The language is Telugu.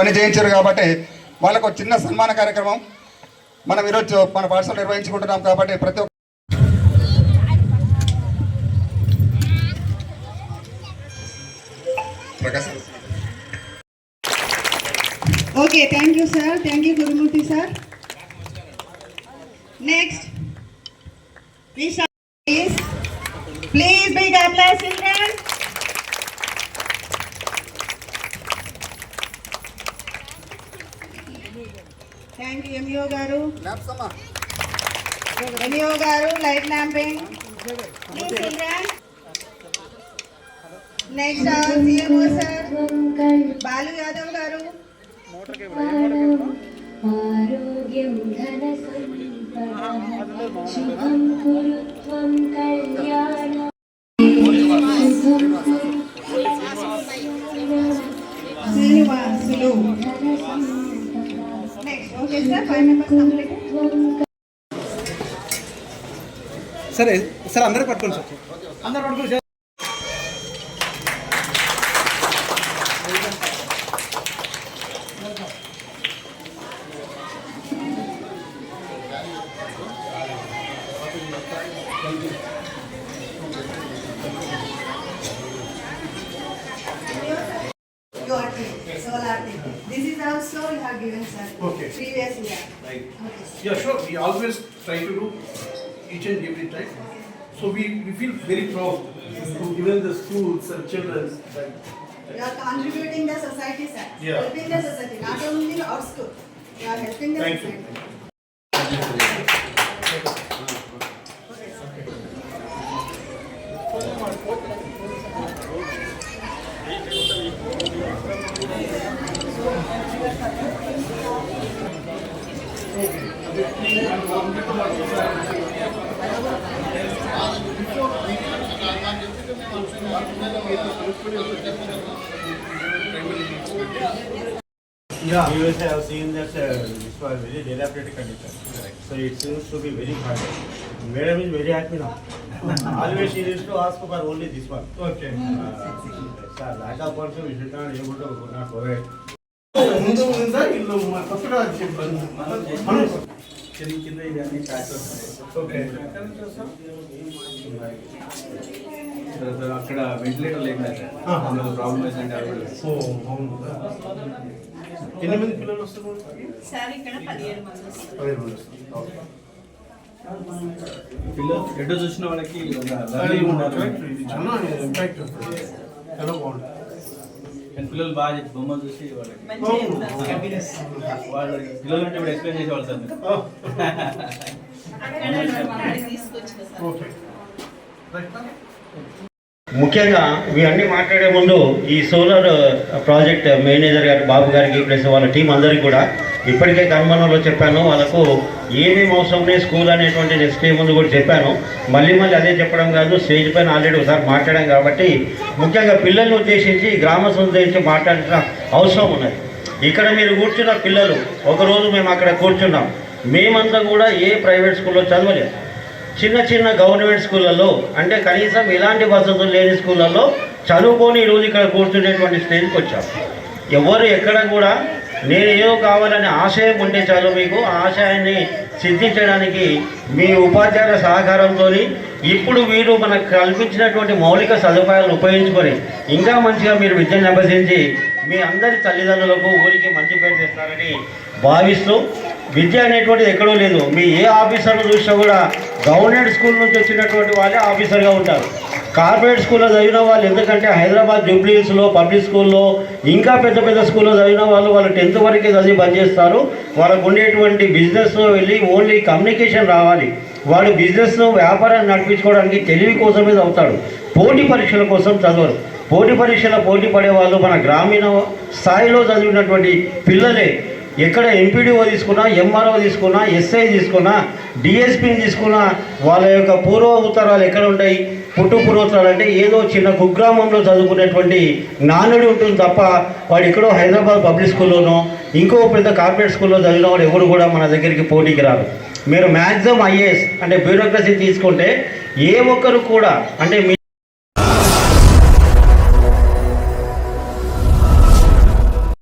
పని చేయించారు కాబట్టి వాళ్ళకు ఒక చిన్న సన్మాన కార్యక్రమం మనం ఈరోజు మన పాఠశాల నిర్వహించుకుంటున్నాం కాబట్టి ప్రతి ఒక్క okay thank you sir thank you Thank sir next sir. Next, we shall please, thank you MEO garu. MEO garu light lamping. Next sir uh, Balu Yadav garu. ఆరోగ్యం ధన శుభం కురుత్వం కళ్యాణం. సరే సార్ అందరూ పట్టుకోండి సార్ అందరూ పట్టుకోండి sir your team, solar team. This is also you have given sir. Okay. Previous year. Right. Okay. sir. Yeah, sure. We always try to do each and every time. So we, we feel very proud to given the schools and children. Right. You are contributing the society sir. Yeah. Helping the society, not only our school. You are helping the Thank you. society. Yeah. Previously, I have seen that uh, this was very dilapidated condition. So it seems to be very hard. Madam is very happy now. Always she used to ask for only this one. Okay. Uh, sir, lack of person, we should not able to not provide. ముందు ఉందా ఇల్లు మా కొత్తగా చెప్పాను మనం కింద కింద ఇవన్నీ ట్రాక్స్ వస్తున్నాయి ఓకే తర్వాత అక్కడ వెంటిలేటర్ లేకుండా ఆహా. అందులో ఏంటంటే ఓ అవును. ఎన్ని మంది పిల్లలు వస్తున్నారు సార్ ఇక్కడ పదిహేడు మంది వస్తారు. మంది. పిల్లలు చూసిన వాళ్ళకి చాలా ఇంపాక్ట్ ఉంటుంది చాలా బాగుంటుంది. కానీ పిల్లలు బాగా చెప్పి బొమ్మలు చూసి వాళ్ళకి. వాళ్ళు పిల్లలు అంటే ఇప్పుడు ఎక్స్ప్లెయిన్ చేసేవాళ్ళు సార్. మీరు. సార్. ఓకే. ముఖ్యంగా ఇవన్నీ మాట్లాడే ముందు ఈ సోలార్ ప్రాజెక్ట్ మేనేజర్ గారి బాబు గారికి ప్లస్ వాళ్ళ టీం అందరికీ కూడా ఇప్పటికే కనుమనంలో చెప్పాను వాళ్ళకు ఏమేమి అవసరం లేదు స్కూల్ అనేటువంటి నెక్స్ట్ ముందు కూడా చెప్పాను. మళ్ళీ మళ్ళీ అదే చెప్పడం కాదు స్టేజ్ పైన ఆల్రెడీ ఒకసారి మాట్లాడాం కాబట్టి ముఖ్యంగా పిల్లల్ని ఉద్దేశించి గ్రామ ఉద్దేశించి మాట్లాడాల్సిన అవసరం ఉన్నది. ఇక్కడ మీరు కూర్చున్న పిల్లలు ఒకరోజు మేము అక్కడ కూర్చున్నాం. మేమంతా కూడా ఏ ప్రైవేట్ స్కూల్లో చదవలేదు. చిన్న చిన్న గవర్నమెంట్ స్కూళ్ళల్లో అంటే కనీసం ఎలాంటి వసతులు లేని స్కూళ్ళల్లో చదువుకొని ఈరోజు ఇక్కడ కూర్చునేటువంటి స్టేజ్కి వచ్చాం. ఎవరు ఎక్కడ కూడా నేను ఏదో కావాలనే ఆశయం ఉంటే చాలు మీకు ఆ ఆశయాన్ని సిద్ధించడానికి మీ ఉపాధ్యాయుల సహకారంతో ఇప్పుడు వీరు మనకు కల్పించినటువంటి మౌలిక సదుపాయాలను ఉపయోగించుకొని ఇంకా మంచిగా మీరు విద్యను అభ్యసించి మీ అందరి తల్లిదండ్రులకు ఊరికి మంచి పేరు తెస్తారని భావిస్తూ విద్య అనేటువంటిది ఎక్కడో లేదు. మీ ఏ ఆఫీసర్ను చూసినా కూడా గవర్నమెంట్ స్కూల్ నుంచి వచ్చినటువంటి వాళ్ళే ఆఫీసర్గా ఉంటారు. కార్పొరేట్ స్కూల్లో చదివిన వాళ్ళు ఎందుకంటే హైదరాబాద్ జూబ్లీస్లో పబ్లిక్ స్కూల్లో ఇంకా పెద్ద పెద్ద స్కూల్లో చదివిన వాళ్ళు వాళ్ళు టెన్త్ వరకే చదివి బంద్ చేస్తారు వాళ్ళకు ఉండేటువంటి బిజినెస్లో వెళ్ళి ఓన్లీ కమ్యూనికేషన్ రావాలి. వాడు బిజినెస్ వ్యాపారాన్ని నడిపించుకోవడానికి తెలివి కోసమే చదువుతాడు పోటీ పరీక్షల కోసం చదవరు. పోటీ పరీక్షలో పోటీ పడే వాళ్ళు మన గ్రామీణ స్థాయిలో చదివినటువంటి పిల్లలే ఎక్కడ ఎంపీడీఓ తీసుకున్నా ఎంఆర్ఓ తీసుకున్నా ఎస్ఐ తీసుకున్నా డిఎస్పీని తీసుకున్నా వాళ్ళ యొక్క పూర్వ ఉత్తరాలు ఎక్కడ ఉంటాయి? పుట్టు పూర్వోత్తరాలు అంటే ఏదో చిన్న కుగ్రామంలో చదువుకునేటువంటి నానుడి ఉంటుంది తప్ప వాడు ఎక్కడో హైదరాబాద్ పబ్లిక్ స్కూల్లోనో ఇంకో పెద్ద కార్పొరేట్ స్కూల్లో చదివిన వాడు ఎవరు కూడా మన దగ్గరికి పోటీకి రారు. మీరు మ్యాక్సిమం ఐఏఎస్ అంటే బ్యూరోక్రసీ తీసుకుంటే ఏ ఒక్కరు కూడా అంటే